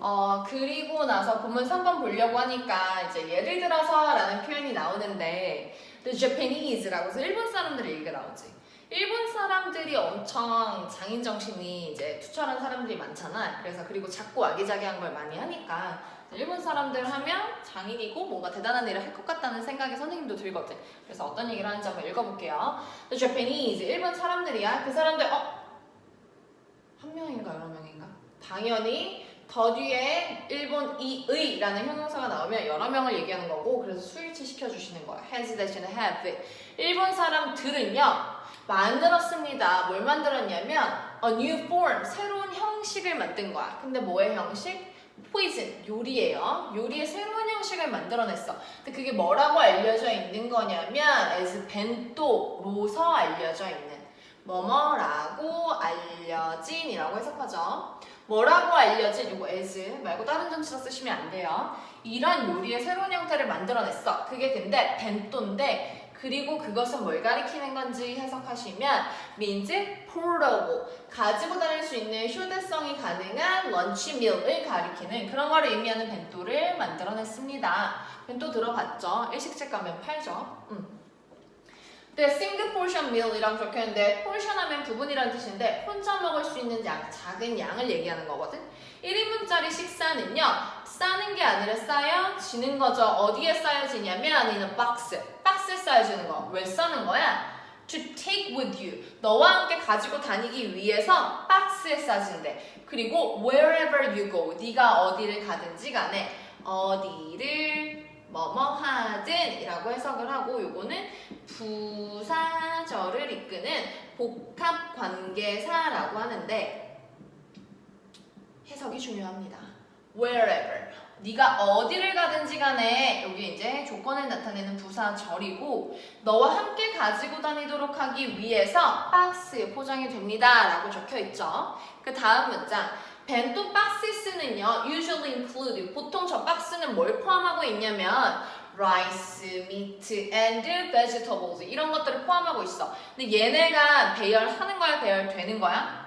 어, 그리고 나서 본문 3번 보려고 하니까 이제 예를 들어서 라는 표현이 나오는데 The Japanese라고 해서 일본 사람들의 얘기가 나오지. 일본 사람들이 엄청 장인 정신이 이제 투철한 사람들이 많잖아. 그래서 그리고 작고 아기자기한 걸 많이 하니까 일본 사람들 하면 장인이고 뭔가 대단한 일을 할 것 같다는 생각이 선생님도 들거든. 그래서 어떤 얘기를 하는지 한번 읽어볼게요. The Japanese 일본 사람들이야. 그 사람들 어? 한 명인가 여러 명인가? 당연히 더 뒤에 일본 이의라는 형용사가 나오면 여러 명을 얘기하는 거고 그래서 수일치 시켜주시는 거야. has 대신에 have. 일본 사람들은요 만들었습니다. 뭘 만들었냐면 a new form 새로운 형식을 만든 거야. 근데 뭐의 형식? 포이즌 요리예요. 요리의 새로운 형식을 만들어냈어. 근데 그게 뭐라고 알려져 있는 거냐면 as 벤또로서 알려져 있는 뭐뭐라고 알려진이라고 해석하죠. 뭐라고 알려진 이거 as 말고 다른 전치사 쓰시면 안 돼요. 이런 요리의 새로운 형태를 만들어냈어. 그게 근데 벤또인데 그리고 그것은 뭘 가리키는 건지 해석하시면 means portable 가지고 다닐 수 있는 휴대성이 가능한 런치밀을 가리키는 그런 걸 의미하는 벤또를 만들어냈습니다. 벤또 들어봤죠? 일식집 가면 팔죠. 음. 네, 싱글 포션 밀이라고 적혀있는데 포션 하면 부분이라는 뜻인데 혼자 먹을 수 있는 양, 작은 양을 얘기하는 거거든. 1인분짜리 식사는요. 싸는 게 아니라 쌓여지는 거죠. 어디에 쌓여지냐면 이는 박스. 박스에 쌓여지는 거. 왜 싸는 거야? To take with you. 너와 함께 가지고 다니기 위해서 박스에 싸진대. 그리고 wherever you go. 네가 어디를 가든지 간에 어디를 뭐뭐 하든 이라고 해석을 하고 요거는 부사절을 이끄는 복합 관계사라고 하는데 해석이 중요합니다. wherever 네가 어디를 가든지 간에 여기 이제 조건을 나타내는 부사절이고 너와 함께 가지고 다니도록 하기 위해서 박스에 포장이 됩니다 라고 적혀 있죠. 그 다음 문장 벤또 박스는요 usually include 보통 저 박스는 뭘 포함하고 있냐면 rice, meat, and vegetables 이런 것들을 포함하고 있어. 근데 얘네가 배열하는 거야, 배열되는 거야?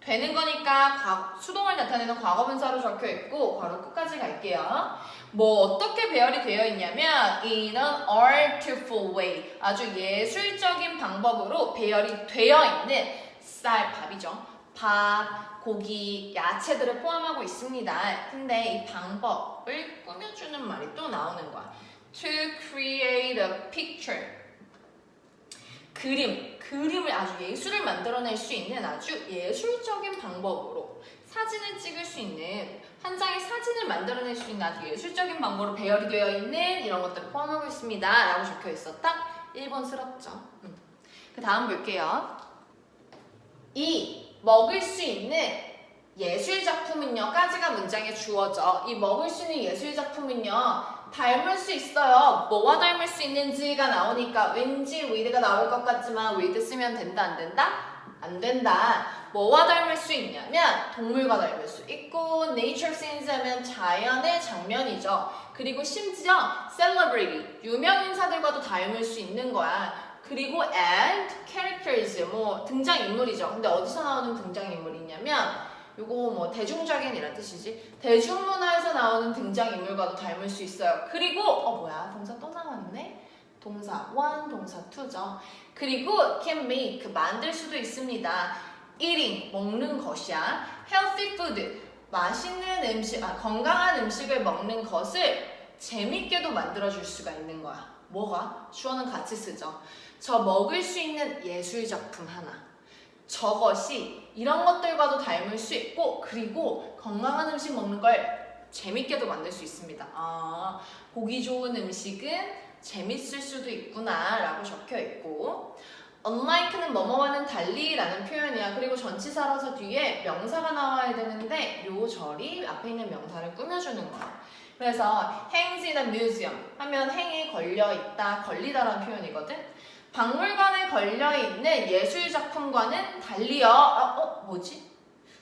되는 거니까 과- 수동을 나타내는 과거분사로 적혀 있고 바로 끝까지 갈게요. 뭐 어떻게 배열이 되어 있냐면 in an artful way 아주 예술적인 방법으로 배열이 되어 있는 쌀 밥이죠. 밥, 고기, 야채들을 포함하고 있습니다. 근데 이 방법을 꾸며주는 말이 또 나오는 거야. To create a picture. 그림, 그림을 아주 예술을 만들어낼 수 있는 아주 예술적인 방법으로 사진을 찍을 수 있는 한 장의 사진을 만들어낼 수 있는 아주 예술적인 방법으로 배열이 되어 있는 이런 것들을 포함하고 있습니다. 라고 적혀 있어. 딱 1번스럽죠. 음. 그 다음 볼게요. 이 먹을 수 있는 예술 작품은요 까지가 문장에 주어져. 이 먹을 수 있는 예술 작품은요 닮을 수 있어요. 뭐와 닮을 수 있는지가 나오니까 왠지 with가 나올 것 같지만 with 쓰면 된다 안 된다? 안 된다. 뭐와 닮을 수 있냐면 동물과 닮을 수 있고 nature scenes 하면 자연의 장면이죠. 그리고 심지어 celebrity 유명 인사들과도 닮을 수 있는 거야 그리고 and characters 뭐 등장 인물이죠. 근데 어디서 나오는 등장 인물이냐면 요거 뭐 대중적인 이란 뜻이지. 대중문화에서 나오는 등장 인물과도 닮을 수 있어요. 그리고 어 뭐야 동사 또 나왔네. 동사 one, 동사 two죠. 그리고 can make 만들 수도 있습니다. eating 먹는 것이야. healthy food 맛있는 음식, 아 건강한 음식을 먹는 것을 재밌게도 만들어 줄 수가 있는 거야. 뭐가? 주어는 같이 쓰죠. 저 먹을 수 있는 예술 작품 하나. 저것이 이런 것들과도 닮을 수 있고 그리고 건강한 음식 먹는 걸 재밌게도 만들 수 있습니다. 아, 보기 좋은 음식은 재밌을 수도 있구나 라고 적혀 있고 unlike는 뭐뭐와는 달리 라는 표현이야. 그리고 전치사라서 뒤에 명사가 나와야 되는데 요 절이 앞에 있는 명사를 꾸며주는 거야. 그래서 hangs in a museum 하면 행에 걸려 있다, 걸리다라는 표현이거든. 박물관에 걸려 있는 예술 작품과는 달리요. 아, 어, 뭐지?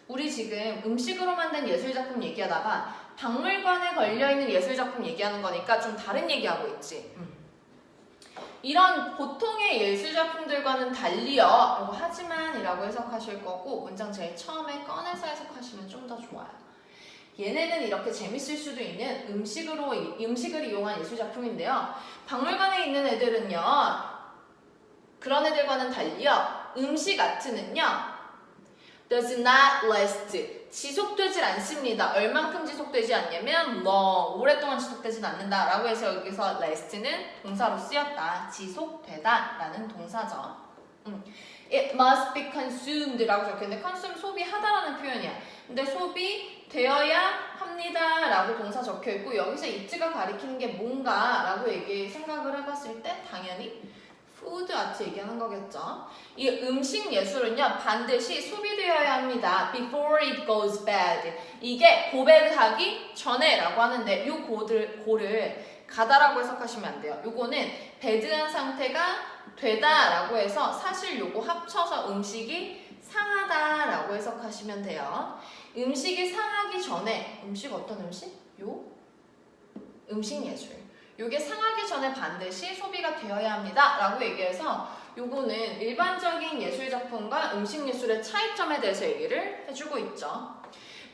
우리 지금 음식으로 만든 예술 작품 얘기하다가 박물관에 걸려 있는 예술 작품 얘기하는 거니까 좀 다른 얘기하고 있지. 음. 이런 보통의 예술 작품들과는 달리요. 그리고 하지만 이라고 해석하실 거고 문장 제일 처음에 꺼내서 해석하시면 좀 더 좋아요. 얘네는 이렇게 재밌을 수도 있는 음식으로 음식을 이용한 예술 작품인데요. 박물관에 있는 애들은요. 그런 애들과는 달리요. 음식 아트는요. does not last 지속되질 않습니다. 얼만큼 지속되지 않냐면 long 오랫동안 지속되진 않는다 라고 해서 여기서 last는 동사로 쓰였다. 지속되다 라는 동사죠. 음. It must be consumed라고 적혀있는데 consume 소비하다라는 표현이야. 근데 소비되어야 합니다 라고 동사 적혀있고 여기서 it가 가리키는 게 뭔가 라고 얘기 생각을 해봤을 때 당연히 아트 얘기하는 거겠죠. 이 음식 예술은요 반드시 소비되어야 합니다. Before it goes bad. 이게 고배하기 전에라고 하는데 이 고를 고를 가다라고 해석하시면 안 돼요. 요거는 배드한 상태가 되다라고 해서 사실 요거 합쳐서 음식이 상하다라고 해석하시면 돼요. 음식이 상하기 전에 음식 어떤 음식? 요 음식 예술. 요게 상하기 전에 반드시 소비가 되어야 합니다. 라고 얘기해서 요거는 일반적인 예술 작품과 음식 예술의 차이점에 대해서 얘기를 해주고 있죠.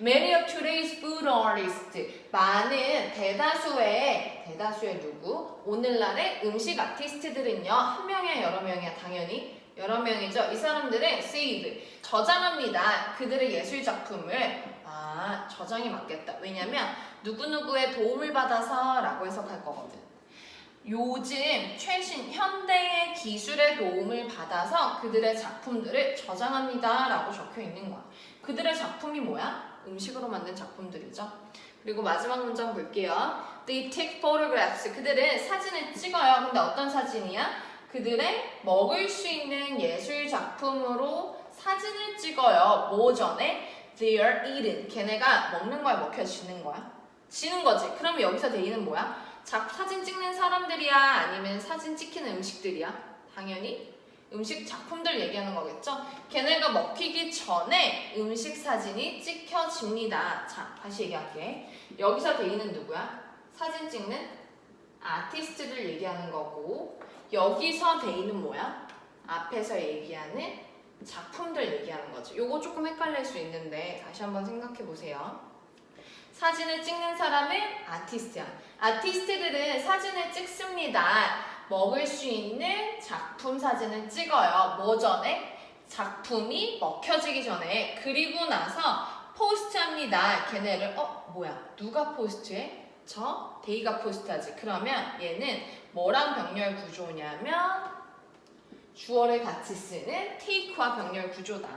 Many of today's food artists 많은 대다수의 대다수의 누구? 오늘날의 음식 아티스트들은요 한 명이야 여러 명이야 당연히 여러 명이죠. 이 사람들은 save 저장합니다. 그들의 예술 작품을. 아 저장이 맞겠다. 왜냐면 누구누구의 도움을 받아서 라고 해석할 거거든 요즘 최신 현대의 기술의 도움을 받아서 그들의 작품들을 저장합니다 라고 적혀 있는 거야 그들의 작품이 뭐야? 음식으로 만든 작품들이죠. 그리고 마지막 문장 볼게요. They take photographs. 그들은 사진을 찍어요. 근데 어떤 사진이야? 그들의 먹을 수 있는 예술 작품으로 사진을 찍어요. 뭐 전에? They are eaten. 걔네가 먹는 거야, 먹혀지는 거야? 지는 거지. 그러면 여기서 대의는 뭐야? 자, 사진 찍는 사람들이야? 아니면 사진 찍히는 음식들이야? 당연히 음식 작품들 얘기하는 거겠죠? 걔네가 먹히기 전에 음식 사진이 찍혀집니다. 자, 다시 얘기할게. 여기서 대인은 누구야? 사진 찍는 아티스트들 얘기하는 거고 여기서 대인은 뭐야? 앞에서 얘기하는 작품들 얘기하는 거지. 요거 조금 헷갈릴 수 있는데 다시 한번 생각해 보세요. 사진을 찍는 사람은 아티스트야. 아티스트들은 사진을 찍습니다. 먹을 수 있는 작품 사진을 찍어요. 뭐 전에? 작품이 먹혀지기 전에. 그리고 나서 포스트합니다. 걔네를 어 뭐야? 누가 포스트해? 저 데이가 포스트하지. 그러면 얘는 뭐랑 병렬 구조냐면 주어를 같이 쓰는 테이크와 병렬 구조다.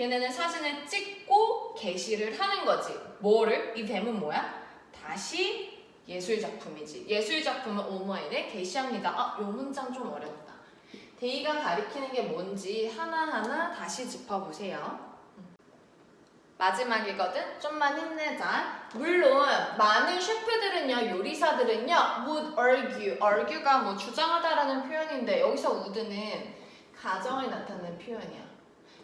걔네는 사진을 찍고 게시를 하는 거지. 뭐를? 이 뱀은 뭐야? 다시 예술 작품이지. 예술 작품은 오마인에 게시합니다. 아, 요 문장 좀 어렵다. 데이가 가리키는 게 뭔지 하나하나 다시 짚어보세요. 마지막이거든? 좀만 힘내자. 물론 많은 셰프들은요, 요리사들은요, would argue, argue가 뭐 주장하다라는 표현인데 여기서 would는 가정을 나타내는 표현이야.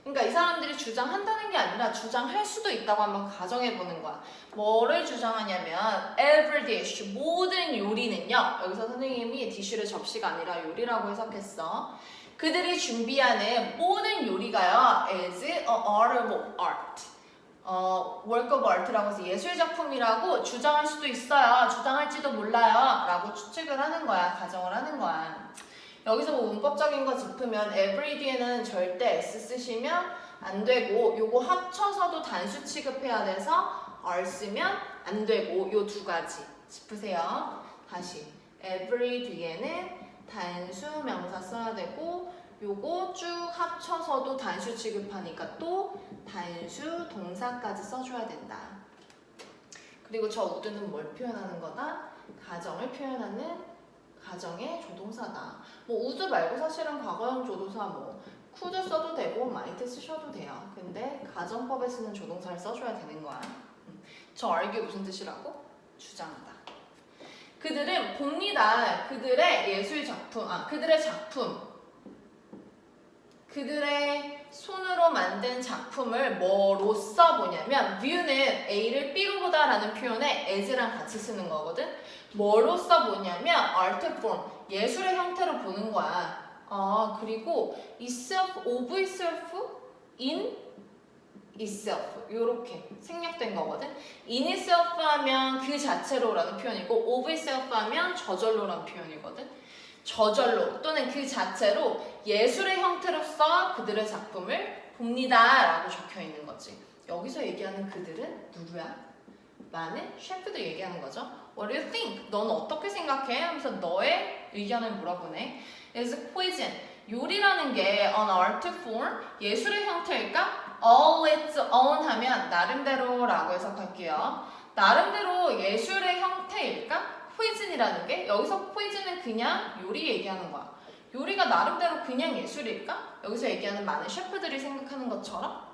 그러니까 이 사람들이 주장한다는 게 아니라 주장할 수도 있다고 한번 가정해 보는 거야. 뭐를 주장하냐면 every dish 모든 요리는요. 여기서 선생님이 디쉬를 접시가 아니라 요리라고 해석했어. 그들이 준비하는 모든 요리가요 is a art of art. 어, work of art라고 해서 예술 작품이라고 주장할 수도 있어요. 주장할지도 몰라요. 라고 추측을 하는 거야. 가정을 하는 거야. 여기서 뭐 문법적인 거 짚으면 every 뒤에는 절대 s 쓰시면 안 되고 요거 합쳐서도 단수 취급해야 돼서 r 쓰면 안 되고 요 두 가지 짚으세요. 다시 every 뒤에는 단수 명사 써야 되고 요거 쭉 합쳐서도 단수 취급하니까 또 단수 동사까지 써줘야 된다. 그리고 저 우드는 뭘 표현하는 거다? 가정을 표현하는 가정의 조동사다. 뭐 우드 말고 사실은 과거형 조동사 뭐 쿠드 써도 되고 마이트 쓰셔도 돼요. 근데 가정법에 쓰는 조동사를 써줘야 되는 거야. 음. 저 argue 무슨 뜻이라고? 주장하다. 그들은 봅니다. 그들의 예술 작품, 아 그들의 작품, 그들의 손으로 만든 작품을 뭐로 써 보냐면 view는 A를 B로 보다라는 표현에 as랑 같이 쓰는 거거든. 뭐로 써 보냐면 art form, 예술의 형태로 보는 거야. 아, 그리고 itself, of itself, in itself 요렇게 생략된 거거든. in itself 하면 그 자체로라는 표현이고 of itself 하면 저절로라는 표현이거든. 저절로 또는 그 자체로 예술의 형태로서 그들의 작품을 봅니다 라고 적혀 있는 거지. 여기서 얘기하는 그들은 누구야? 많은 셰프도 얘기하는 거죠. What do you think? 넌 어떻게 생각해? 하면서 너의 의견을 물어보네. Is cuisine 요리라는 게 an art form 예술의 형태일까? All its own 하면 나름대로 라고 해석할게요. 나름대로 예술의 형태일까? Cuisine이라는 게 여기서 cuisine은 그냥 요리 얘기하는 거야. 요리가 나름대로 그냥 예술일까? 여기서 얘기하는 많은 셰프들이 생각하는 것처럼?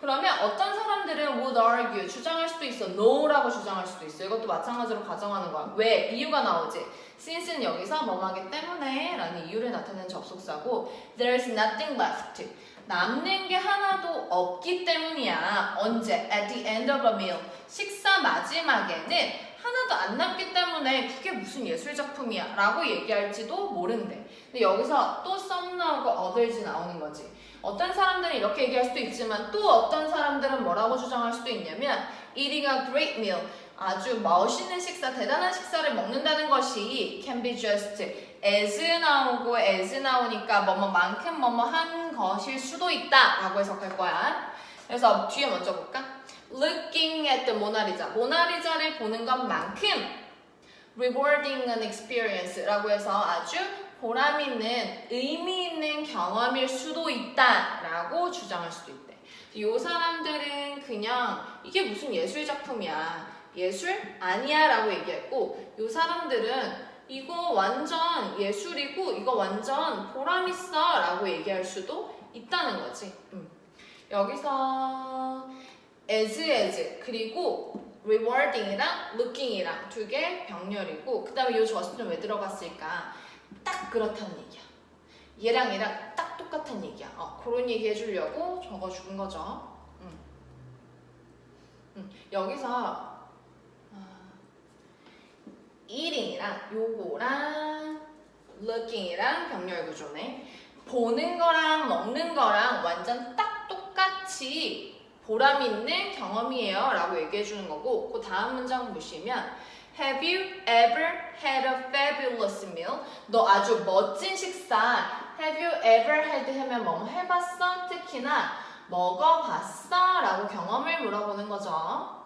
그러면 어떤 사람들은 would argue 주장할 수도 있어. no라고 주장할 수도 있어. 이것도 마찬가지로 가정하는 거야. 왜? 이유가 나오지. since는 여기서 뭐뭐하기 때문에 라는 이유를 나타내는 접속사고 there's nothing left. 남는 게 하나도 없기 때문이야. 언제? at the end of a meal. 식사 마지막에는 하나도 안 남기 때문에 그게 무슨 예술 작품이야 라고 얘기할지도 모른대. 근데 여기서 또 some 나오고 others 나오는 거지. 어떤 사람들은 이렇게 얘기할 수도 있지만 또 어떤 사람들은 뭐라고 주장할 수도 있냐면 eating a great meal 아주 멋있는 식사, 대단한 식사를 먹는다는 것이 can be just as 나오고 as 나오니까 뭐뭐만큼 뭐뭐한 것일 수도 있다 라고 해석할 거야. 그래서 뒤에 먼저 볼까? Looking at the 모나리자 모나리자를 보는 것만큼 rewarding an experience라고 해서 아주 보람 있는 의미 있는 경험일 수도 있다라고 주장할 수도 있대. 이 사람들은 그냥 이게 무슨 예술 작품이야. 예술 아니야라고 얘기했고 이 사람들은 이거 완전 예술이고 이거 완전 보람 있어라고 얘기할 수도 있다는 거지. 음. 여기서 as as 그리고 rewarding이랑 looking이랑 두 개 병렬이고 그 다음에 이 저스트는 왜 들어갔을까? 딱 그렇다는 얘기야. 얘랑 얘랑 딱 똑같은 얘기야. 어, 그런 얘기 해주려고 적어준 거죠. 음. 음, 여기서 어, eating이랑 요거랑 looking이랑 병렬 구조네. 보는 거랑 먹는 거랑 완전 딱 똑같이 보람 있는 경험이에요 라고 얘기해 주는 거고 그 다음 문장 보시면 Have you ever had a fabulous meal? 너 아주 멋진 식사 Have you ever had 하면 뭐 해봤어? 특히나 먹어봤어? 라고 경험을 물어보는 거죠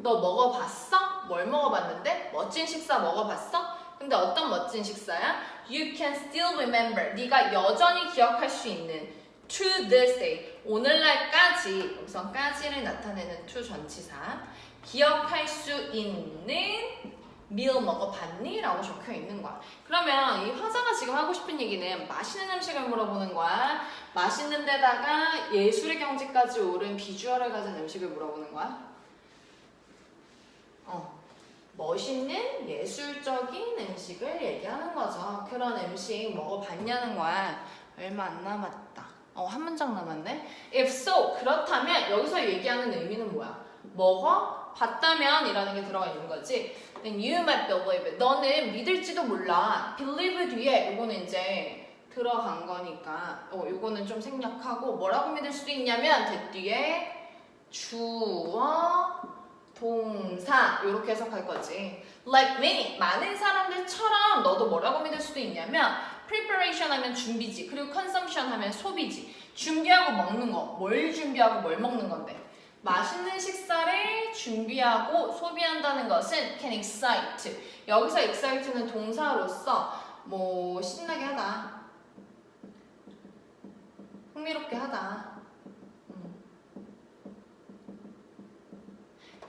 너 먹어봤어? 뭘 먹어봤는데? 멋진 식사 먹어봤어? 근데 어떤 멋진 식사야? You can still remember 네가 여전히 기억할 수 있는 to this day. 오늘날까지 여기서까지를 나타내는 to 전치사. 기억할 수 있는 meal 먹어봤니? 라고 적혀 있는 거야. 그러면 이 화자가 지금 하고 싶은 얘기는 맛있는 음식을 물어보는 거야. 맛있는 데다가 예술의 경지까지 오른 비주얼을 가진 음식을 물어보는 거야. 어 멋있는 예술적인 음식을 얘기하는 거죠. 그런 음식 먹어봤냐는 거야. 얼마 안 남았다 어, 한 문장 남았네. If so, 그렇다면 여기서 얘기하는 의미는 뭐야? 먹어? 봤다면 이라는 게 들어가 있는 거지. Then you might believe it. 너는 믿을지도 몰라. believe 뒤에 요거는 이제 들어간 거니까 어, 요거는 좀 생략하고 뭐라고 믿을 수도 있냐면 대 뒤에 주어 동사 이렇게 해석할 거지. Like many 많은 사람들처럼 너도 뭐라고 믿을 수도 있냐면 preparation 하면 준비지. 그리고 consumption 하면 소비지. 준비하고 먹는 거. 뭘 준비하고 뭘 먹는 건데? 맛있는 식사를 준비하고 소비한다는 것은 can excite. 여기서 excite는 동사로서 뭐 신나게 하다. 흥미롭게 하다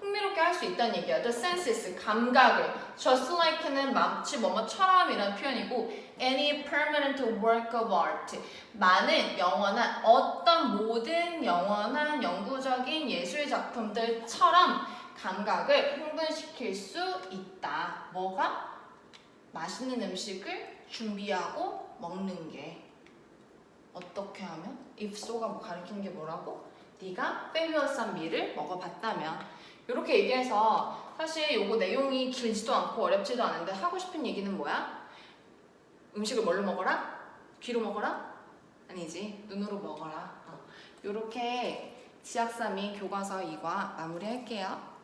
흥미롭게 할 수 있다는 얘기야. The senses, 감각을. Just like는 마치 뭐뭐처럼이라는 표현이고 any permanent work of art. 많은 영원한 어떤 모든 영원한 영구적인 예술 작품들처럼 감각을 흥분시킬 수 있다. 뭐가? 맛있는 음식을 준비하고 먹는 게. 어떻게 하면? if so가 뭐 가리키는 게 뭐라고? 네가 fabulous한 미를 먹어봤다면 이렇게 얘기해서 사실 요거 내용이 길지도 않고 어렵지도 않은데 하고 싶은 얘기는 뭐야? 음식을 뭘로 먹어라? 귀로 먹어라? 아니지 눈으로 먹어라 어. 이렇게 지학삼이 교과서 2과 마무리할게요.